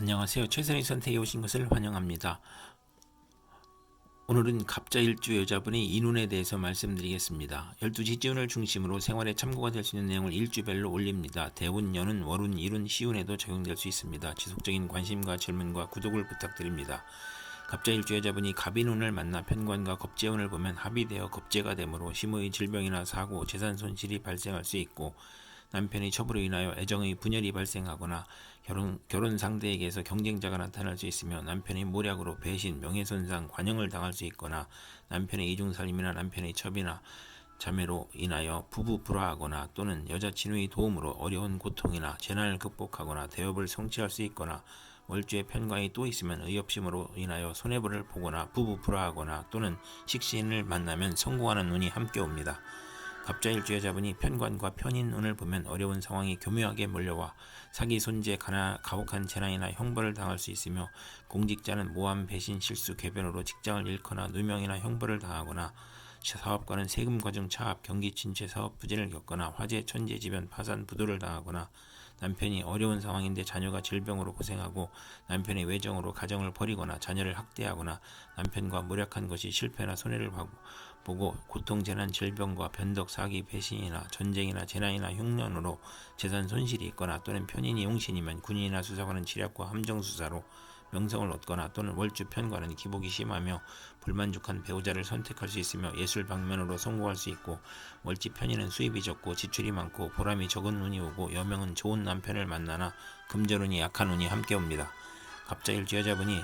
안녕하세요. 최선의 선택에 오신 것을 환영합니다. 오늘은 갑자일주 여자분의 인운에 대해서 말씀드리겠습니다. 12지지운을 중심으로 생활에 참고가 될 수 있는 내용을 일주별로 올립니다. 대운, 연운, 월운, 일운, 시운에도 적용될 수 있습니다. 지속적인 관심과 질문과 구독을 부탁드립니다. 갑자일주 여자분이 갑인운을 만나 편관과 겁재운을 보면 합의되어 겁재가 되므로 심의 질병이나 사고, 재산 손실이 발생할 수 있고 남편의 처부로 인하여 애정의 분열이 발생하거나 결혼, 결혼 상대에게서 경쟁자가 나타날 수 있으며 남편의 모략으로 배신, 명예손상, 관용을 당할 수 있거나 남편의 이중살림이나 남편의 첩이나 자매로 인하여 부부 불화하거나 또는 여자친구의 도움으로 어려운 고통이나 재난을 극복하거나 대업을 성취할 수 있거나 월주에 편관이 또 있으면 의협심으로 인하여 손해보를 보거나 부부 불화하거나 또는 식신을 만나면 성공하는 운이 함께 옵니다. 갑자일주 여자분이 편관과 편인운을 보면 어려운 상황이 교묘하게 몰려와 사기 손재 가나 가혹한 재난이나 형벌을 당할 수 있으며 공직자는 모함 배신 실수 궤변으로 직장을 잃거나 누명이나 형벌을 당하거나 사업가는 세금 과정 차압 경기 침체 사업 부진을 겪거나 화재 천재 지변 파산 부도를 당하거나 남편이 어려운 상황인데 자녀가 질병으로 고생하고 남편의 외정으로 가정을 버리거나 자녀를 학대하거나 남편과 무력한 것이 실패나 손해를 하고 보고 고통 재난 질병과 변덕 사기 배신이나 전쟁이나 재난이나 흉년으로 재산 손실이 있거나 또는 편인이 용신이면 군인이나 수사관은 지략과 함정 수사로 명성을 얻거나 또는 월주 편과는 기복이 심하며 불만족한 배우자를 선택할 수 있으며 예술 방면으로 성공할 수 있고 월지 편인은 수입이 적고 지출이 많고 보람이 적은 운이 오고 여명은 좋은 남편을 만나나 금전운이 약한 운이 함께 옵니다. 갑자일주 여자분이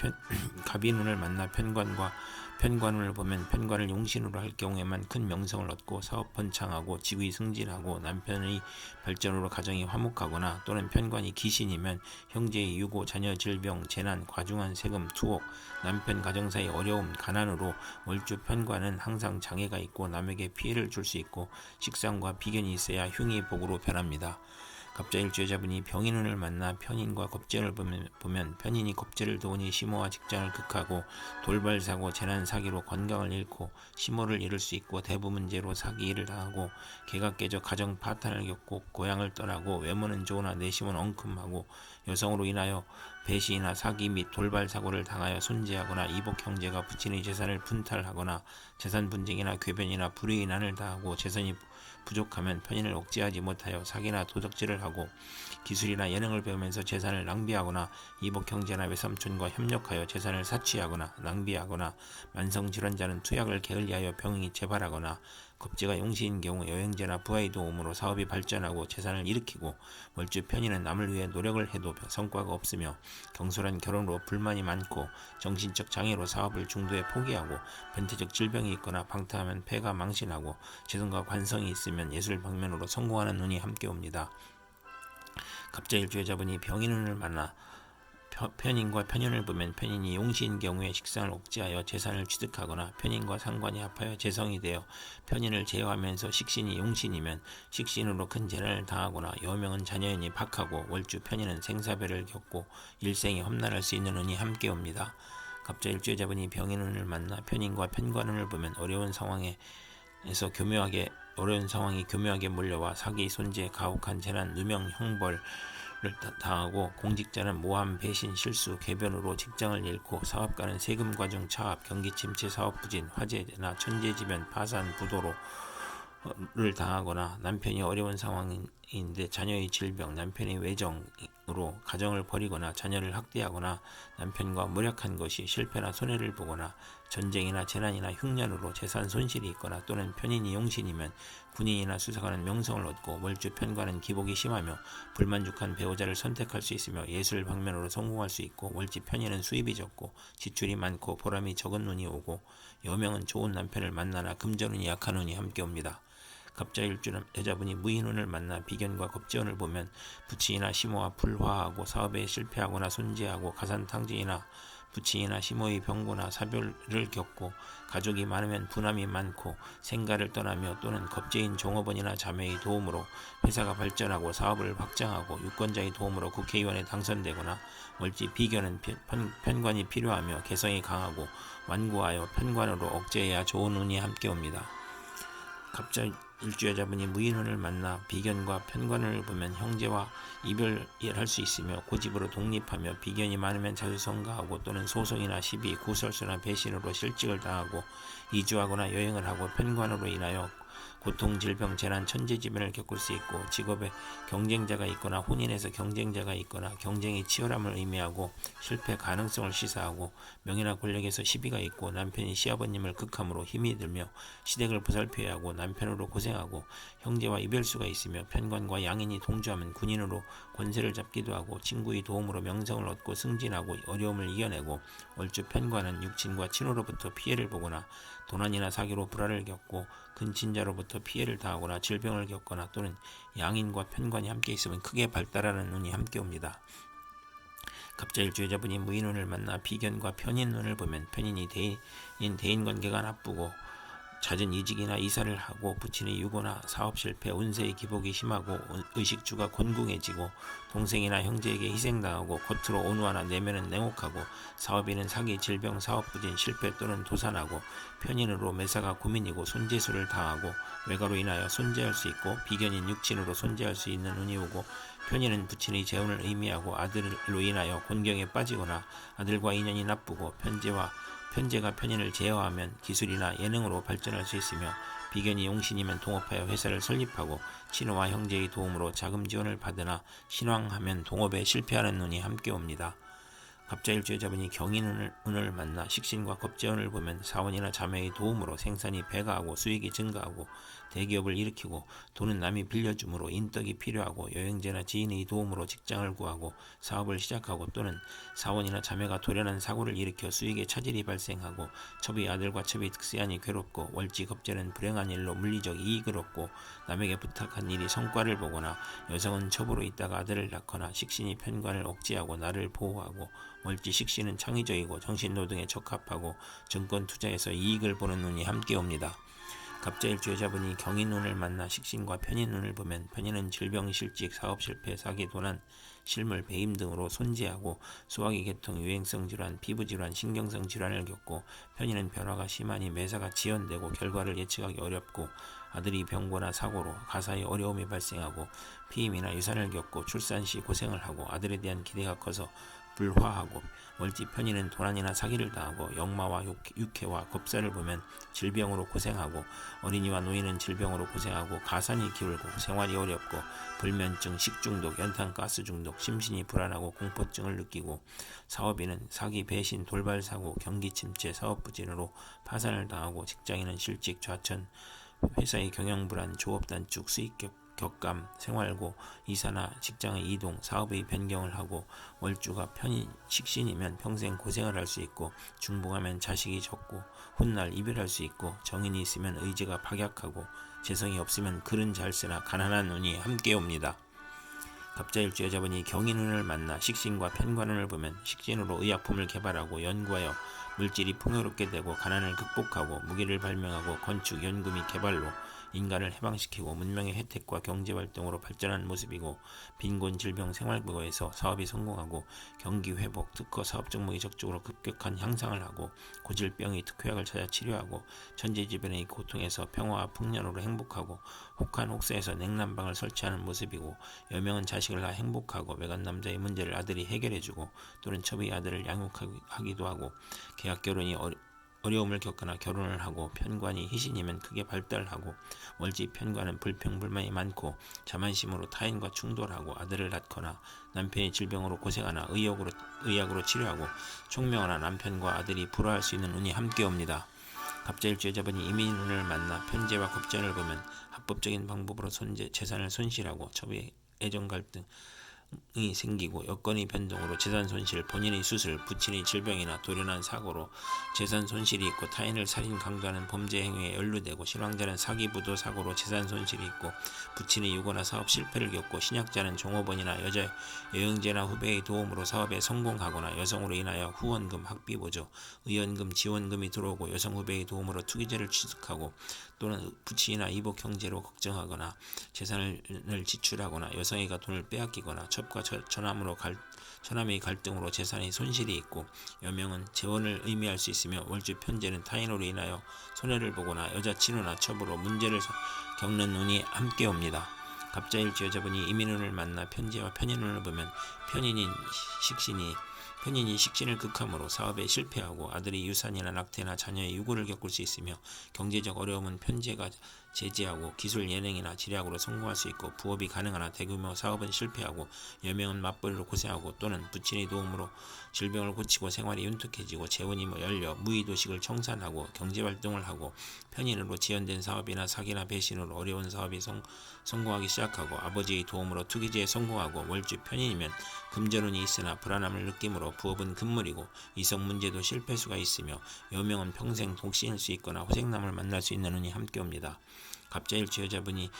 편, 갑인운을 만나 편관과 편관운을 보면 편관을 용신으로 할 경우에만 큰 명성을 얻고 사업 번창하고 직위 승진하고 남편의 발전으로 가정이 화목하거나 또는 편관이 기신이면 형제의 유고 자녀 질병 재난 과중한 세금 투옥 남편 가정사의 어려움 가난으로 월주 편관은 항상 장애가 있고 남에게 피해를 줄 수 있고 식상과 비견이 있어야 흉이 복으로 변합니다. 갑자일 주 여자분이 병인운을 만나 편인과 겁재를 보면, 편인이 겁재를 도우니 심호와 직장을 극하고 돌발 사고 재난 사기로 건강을 잃고 심호를 잃을 수 있고 대부 문제로 사기 일을 당하고 개가 깨져 가정 파탄을 겪고 고향을 떠나고 외모는 좋으나 내심은 엉큼하고 여성으로 인하여 배신이나 사기 및 돌발 사고를 당하여 손재하거나 이복 형제가 부친의 재산을 분탈하거나 재산 분쟁이나 궤변이나 불의의 난을 당하고 재산이 부족하면 편인을 억제하지 못하여 사기나 도적질을 하고 기술이나 예능을 배우면서 재산을 낭비하거나 이복 형제나 외삼촌과 협력하여 재산을 사취하거나 낭비하거나 만성 질환자는 투약을 게을리하여 병이 재발하거나 겁재가 용시인 경우 여행제나 부하의 도움으로 사업이 발전하고 재산을 일으키고 월주 편인은 남을 위해 노력을 해도 성과가 없으며 경솔한 결혼으로 불만이 많고 정신적 장애로 사업을 중도에 포기하고 변태적 질병이 있거나 방탕하면 폐가 망신하고 재성과 관성이 있으면 예술 방면으로 성공하는 운이 함께 옵니다. 갑자일주 여자분이 병인운을 만나 편인과 편인을 보면 편인이 용시인 경우에 식상을 억제하여 재산을 취득하거나 편인과 상관이 합하여 재성이 되어 편인을 제어하면서 식신이 용신이면 식신으로 큰 재난을 당하거나 여명은 자녀인이 박하고 월주 편인은 생사배를 겪고 일생이 험난할 수 있는 운이 함께 옵니다. 갑자 일주여자분이 병인운을 만나 편인과 편관운을 보면 어려운 상황에서 교묘하게 어려운 상황이 교묘하게 몰려와 사기, 손재, 가혹한 재난, 누명, 형벌 를 당하고 공직자는 모함, 배신, 실수, 궤변으로 직장을 잃고 사업가는 세금 과정 차압, 경기 침체, 사업 부진, 화재나 천재지변, 파산, 부도로 를 당하거나 남편이 어려운 상황인데 자녀의 질병, 남편의 외정 으로 가정을 버리거나 자녀를 학대하거나 남편과 무력한 것이 실패나 손해를 보거나 전쟁이나 재난이나 흉년으로 재산 손실이 있거나 또는 편인이 용신이면 군인이나 수사관은 명성을 얻고 월주 편관은 기복이 심하며 불만족한 배우자를 선택할 수 있으며 예술 방면으로 성공할 수 있고 월지 편인은 수입이 적고 지출이 많고 보람이 적은 눈이 오고 여명은 좋은 남편을 만나나 금전운이 약한 운이 함께 옵니다. 갑자일주는 여자분이 무인운을 만나 비견과 겁재운을 보면 부친이나 시모와 불화하고 사업에 실패하거나 손재하고 가산탕진이나 부친이나 시모의 병고나 사별을 겪고 가족이 많으면 분함이 많고 생가를 떠나며 또는 겁재인 종업원이나 자매의 도움으로 회사가 발전하고 사업을 확장하고 유권자의 도움으로 국회의원에 당선되거나 월지 비견은 편, 편관이 필요하며 개성이 강하고 완고하여 편관으로 억제해야 좋은 운이 함께 옵니다. 갑자 일주여자분이 무인혼을 만나 비견과 편관을 보면 형제와 이별할 수 있으며 고집으로 독립하며 비견이 많으면 자주 성가하고 또는 소송이나 시비, 구설수나 배신으로 실직을 당하고 이주하거나 여행을 하고 편관으로 인하여 고통, 질병, 재난, 천재지변을 겪을 수 있고 직업에 경쟁자가 있거나 혼인에서 경쟁자가 있거나 경쟁이 치열함을 의미하고 실패 가능성을 시사하고 명예나 권력에서 시비가 있고 남편이 시아버님을 극함으로 힘이 들며 시댁을 보살펴야 하고 남편으로 고생하고 형제와 이별수가 있으며 편관과 양인이 동조하면 군인으로 권세를 잡기도 하고 친구의 도움으로 명성을 얻고 승진하고 어려움을 이겨내고 얼추 편관은 육친과 친호로부터 피해를 보거나 도난이나 사기로 불화를 겪고 근친자로부터 피해를 당하거나 질병을 겪거나 또는 양인과 편관이 함께 있으면 크게 발달하는 운이 함께 옵니다. 갑자일주 여자분이 무인운을 만나 비견과 편인운을 보면 편인이 대인 대인 관계가 나쁘고 잦은 이직이나 이사를 하고 부친의 유고나 사업 실패, 운세의 기복이 심하고 의식주가 곤궁해지고 동생이나 형제에게 희생당하고 겉으로 온화나 내면은 냉혹하고 사업인은 사기, 질병, 사업 부진, 실패 또는 도산하고 편인으로 매사가 고민이고 손재수를 당하고 외가로 인하여 손재할 수 있고 비견인 육친으로 손재할 수 있는 운이 오고 편인은 부친의 재혼을 의미하고 아들로 인하여 곤경에 빠지거나 아들과 인연이 나쁘고 편제와 편제가 편인을 제어하면 기술이나 예능으로 발전할 수 있으며 비견이 용신이면 동업하여 회사를 설립하고 친호와 형제의 도움으로 자금 지원을 받으나 신왕하면 동업에 실패하는 눈이 함께 옵니다. 갑자일주 여자분이 경인운을 운을 만나 식신과 겁재운을 보면 사원이나 자매의 도움으로 생산이 배가하고 수익이 증가하고 대기업을 일으키고 돈은 남이 빌려줌으로 인덕이 필요하고 여행제나 지인의 도움으로 직장을 구하고 사업을 시작하고 또는 사원이나 자매가 돌연한 사고를 일으켜 수익에 차질이 발생하고 첩의 아들과 첩의 특세안이 괴롭고 월지 겁재는 불행한 일로 물리적 이익을 얻고 남에게 부탁한 일이 성과를 보거나 여성은 첩으로 있다가 아들을 낳거나 식신이 편관을 억제하고 나를 보호하고 멀지 식신은 창의적이고 정신노동에 적합하고 증권 투자에서 이익을 보는 눈이 함께 옵니다. 갑자일주 여자분이 경인운을 만나 식신과 편인운을 보면 편인은 질병, 실직, 사업 실패, 사기, 도난, 실물, 배임 등으로 손재하고 소화기 계통, 유행성 질환, 피부 질환, 신경성 질환을 겪고 편인은 변화가 심하니 매사가 지연되고 결과를 예측하기 어렵고 아들이 병고나 사고로 가사에 어려움이 발생하고 피임이나 유산을 겪고 출산 시 고생을 하고 아들에 대한 기대가 커서 불화하고 멀지 편인은 도난이나 사기를 당하고 역마와 육해와 겁사를 보면 질병으로 고생하고 어린이와 노인은 질병으로 고생하고 가산이 기울고 생활이 어렵고 불면증, 식중독, 연탄 가스 중독, 심신이 불안하고 공포증을 느끼고 사업인은 사기, 배신, 돌발 사고, 경기 침체, 사업 부진으로 파산을 당하고 직장인은 실직, 좌천, 회사의 경영 불안, 조업 단축, 수익 격 격감, 생활고, 이사나 직장의 이동, 사업의 변경을 하고 월주가 편인 식신이면 평생 고생을 할 수 있고 중봉하면 자식이 적고 훗날 이별할 수 있고 정인이 있으면 의지가 박약하고 재성이 없으면 글은 잘 쓰나 가난한 눈이 함께 옵니다. 갑자일주 여자분이 경인운을 만나 식신과 편관운을 보면 식신으로 의약품을 개발하고 연구하여 물질이 풍요롭게 되고 가난을 극복하고 무기를 발명하고 건축, 연구 및 개발로 인간을 해방시키고 문명의 혜택과 경제활동으로 발전하는 모습이고 빈곤, 질병, 생활부거에서 사업이 성공하고 경기 회복, 특허 사업 종목이 적극적으로 급격한 향상을 하고 고질병의 특효약을 찾아 치료하고 천재지변의 고통에서 평화와 풍년으로 행복하고 혹한 혹사에서 냉난방을 설치하는 모습이고 여명은 자식을 낳아 행복하고 외간 남자의 문제를 아들이 해결해주고 또는 첩의 아들을 양육하기도 하고 계약 결혼이 어려 어려움을 겪거나 결혼을 하고 편관이 희신이면 크게 발달하고 월지 편관은 불평불만이 많고 자만심으로 타인과 충돌하고 아들을 낳거나 남편이 질병으로 고생하나 의욕으로, 의학으로 치료하고 총명하나 남편과 아들이 불화할 수 있는 운이 함께 옵니다. 갑자일주 여자분이 이민운을 만나 편제와 겁전을 보면 합법적인 방법으로 손재, 재산을 손실하고 첩의 애정 갈등, 이 생기고 여건의 변동으로 재산 손실, 본인의 수술, 부친의 질병이나 돌연한 사고로 재산 손실이 있고 타인을 살인 강도하는 범죄 행위에 연루되고 신앙자는 사기 부도 사고로 재산 손실이 있고 부친의 유고나 사업 실패를 겪고 신약자는 종업원이나 여자 여행제나 후배의 도움으로 사업에 성공하거나 여성으로 인하여 후원금, 학비 보조, 의원금, 지원금이 들어오고 여성 후배의 도움으로 투기죄를 취득하고 또는 부친이나 이복 형제로 걱정하거나 재산을 지출하거나 여성애가 돈을 빼앗기거나 첩과 처- 처남으로 갈 처남의 갈등으로 재산의 손실이 있고 여명은 재원을 의미할 수 있으며 월주 편제는 타인으로 인하여 손해를 보거나 여자 친우나 첩으로 문제를 서- 겪는 운이 함께 옵니다. 갑자일주 여자분이 이민운을 만나 편제와 편인운을 보면 편인인 식신이 편인이 식신을 극함으로 사업에 실패하고 아들이 유산이나 낙태나 자녀의 유고를 겪을 수 있으며 경제적 어려움은 편제가 제재하고 기술 예능이나 지략으로 성공할 수 있고 부업이 가능하나 대규모 사업은 실패하고 여명은 맞벌이로 고생하고 또는 부친의 도움으로 질병을 고치고 생활이 윤택해지고 재원이 뭐 열려 무의도식을 청산하고 경제활동을 하고 편인으로 지연된 사업이나 사기나 배신으로 어려운 사업이 성, 성공하기 시작하고 아버지의 도움으로 투기제에 성공하고 월주 편인이면 금전운이 있으나 불안함을 느끼므로 부업은 금물이고 이성 문제도 실패수가 있으며 여명은 평생 독신일 수 있거나 호생남을 만날 수 있는 운이 함께 옵니다. 갑자일주 여자분이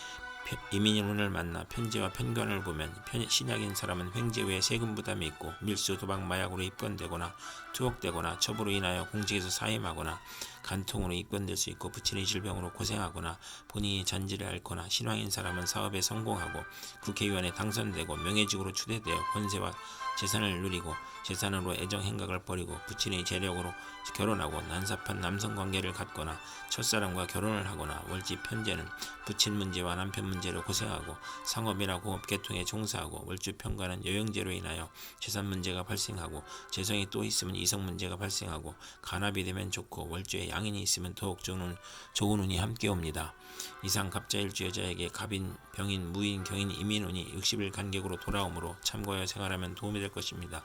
편- 이민운을 만나 편제와 편견을 보면 편- 신약인 사람은 횡재 외에 세금 부담이 있고 밀수 도박 마약으로 입건되거나 투옥되거나 첩으로 인하여 공직에서 사임하거나 간통으로 입건될 수 있고 부친의 질병으로 고생하거나 본인이 잔지를 앓거나 신왕인 사람은 사업에 성공하고 국회의원에 당선되고 명예직으로 추대되어 권세와 재산을 누리고 재산으로 애정 행각을 벌이고 부친의 재력으로 결혼하고 난삽한 남성 관계를 갖거나 첫사랑과 결혼을 하거나 월지 편제는 부친 문제와 남편 문제로 고생하고 상업이나 공업 계통에 종사하고 월주 편가는 여행제로 인하여 재산 문제가 발생하고 재성이 또 있으면 이성 문제가 발생하고 간합이 되면 좋고 월주에 양인이 있으면 더욱 좋은, 좋은 운이 함께 옵니다. 이상 갑자일주 여자에게 갑인, 병인, 무인, 경인, 이민운이 60일 간격으로 돌아오므로 참고하여 생활하면 도움이 될 것입니다.